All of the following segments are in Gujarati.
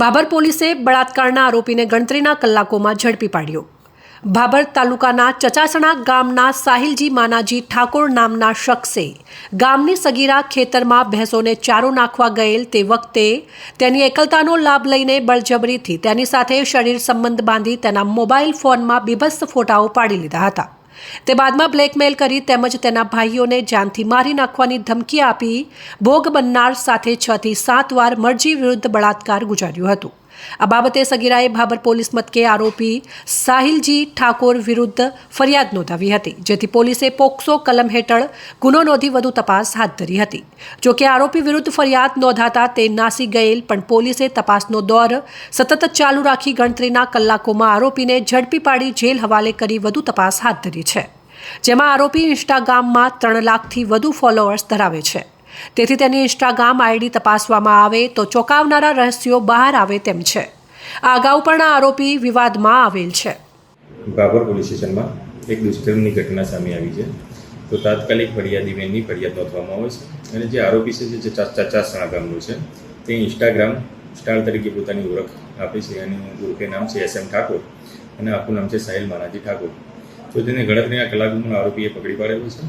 ભાભર પોલીસે બળાત્કારના આરોપીને ગણતરીના કલાકોમાં ઝડપી પાડ્યો. ભાભર તાલુકાના ચચાસણા ગામના સાહિલજી માનાજી ઠાકોર નામના શખ્સે ગામની સગીરા ખેતરમાં ભેંસોને ચારો નાખવા ગયેલ તે વખતે તેની એકલતાનો લાભ લઈને બળજબરીથી તેની સાથે શરીર સંબંધ બાંધી તેના મોબાઈલ ફોનમાં બીભત્સ ફોટાઓ પાડી લીધા હતા. તે બાદમાં બ્લેકમેલ કરી તેમજ તેના ભાઈઓને જાનથી મારી નાખવાની ધમકી આપી ભોગ બનનાર સાથે છ થી સાત વાર મરજી વિરુદ્ધ બળાત્કાર ગુજાર્યું હતું. આ બાબતે સગીરાએ ભાબર પોલીસ મથકે આરોપી સાહિલજી ઠાકોર વિરુદ્ધ ફરિયાદ નોંધાવી હતી, જેથી પોલીસે પોક્સો કલમ હેઠળ ગુનો નોંધી વધુ તપાસ હાથ ધરી હતી. જોકે આરોપી વિરુદ્ધ ફરિયાદ નોંધાતા તે નાસી ગયેલ, પણ પોલીસે તપાસનો દોર સતત ચાલુ રાખી ગણતરીના કલાકોમાં આરોપીને ઝડપી પાડી જેલ હવાલે કરી વધુ તપાસ હાથ ધરી છે. જેમાં આરોપી ઇન્સ્ટાગ્રામમાં ત્રણ લાખથી વધુ ફોલોઅર્સ ધરાવે છે. તેથી તેની ઇન્સ્ટાગ્રામ આઈડી તપાસવામાં આવે તો ચોંકાવનારા રહસ્યો બહાર આવે તેમ છે. આ અગાઉ પણ આ આરોપી વિવાદમાં આવેલ છે. બાબર પોલીસ સ્ટેશનમાં એક દુષ્કર્મની ઘટના સામે આવી છે. તો તાત્કાલિક ફરિયાદી બેનની ફરિયાદ નોંધવામાં આવે છે. અને જે આરોપી છે, જે ચચા ચચાસણા ગામનો છે, તે ઇન્સ્ટાગ્રામ સ્ટાર તરીકે પોતાની ઓળખ આપે છે અને ઓળખે નામ છે એસ એમ ઠાકોર અને આખું નામ છે સાહિલ માનાજી ઠાકોર. તો તેને ગણતરીના કલાકોમાં આરોપીએ પકડી પાડેલો છે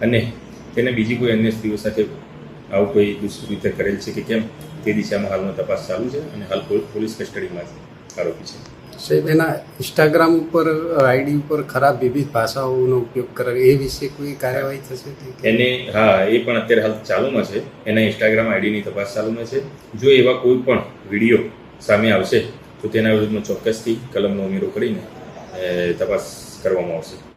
અને તેને બીજી કોઈ અન્ય સ્ત્રીઓ સાથે આવું કોઈ દુષ્કૃત્ય કરેલ છે કે કેમ? તે દિશામાં હાલમાં તપાસ ચાલુ છે અને હાલ પોલ- પોલીસ કસ્ટડીમાં આરોપી છે. સાહેબ એના ઇન્સ્ટાગ્રામ ઉપર આઈડી ઉપર ખરાબ વિવિધ ભાષાઓનો ઉપયોગ કરે એ વિશે કોઈ કાર્યવાહી થશે? એને હા એ પણ અત્યારે હાલ ચાલુમાં છે. એના ઇન્સ્ટાગ્રામ આઈડીની તપાસ ચાલુમાં છે. જો એવા કોઈ પણ વીડિયો સામે આવશે તો તેના વિરુદ્ધમાં ચોક્કસથી કલમનો ઉમેરો કરીને તપાસ કરવામાં આવશે.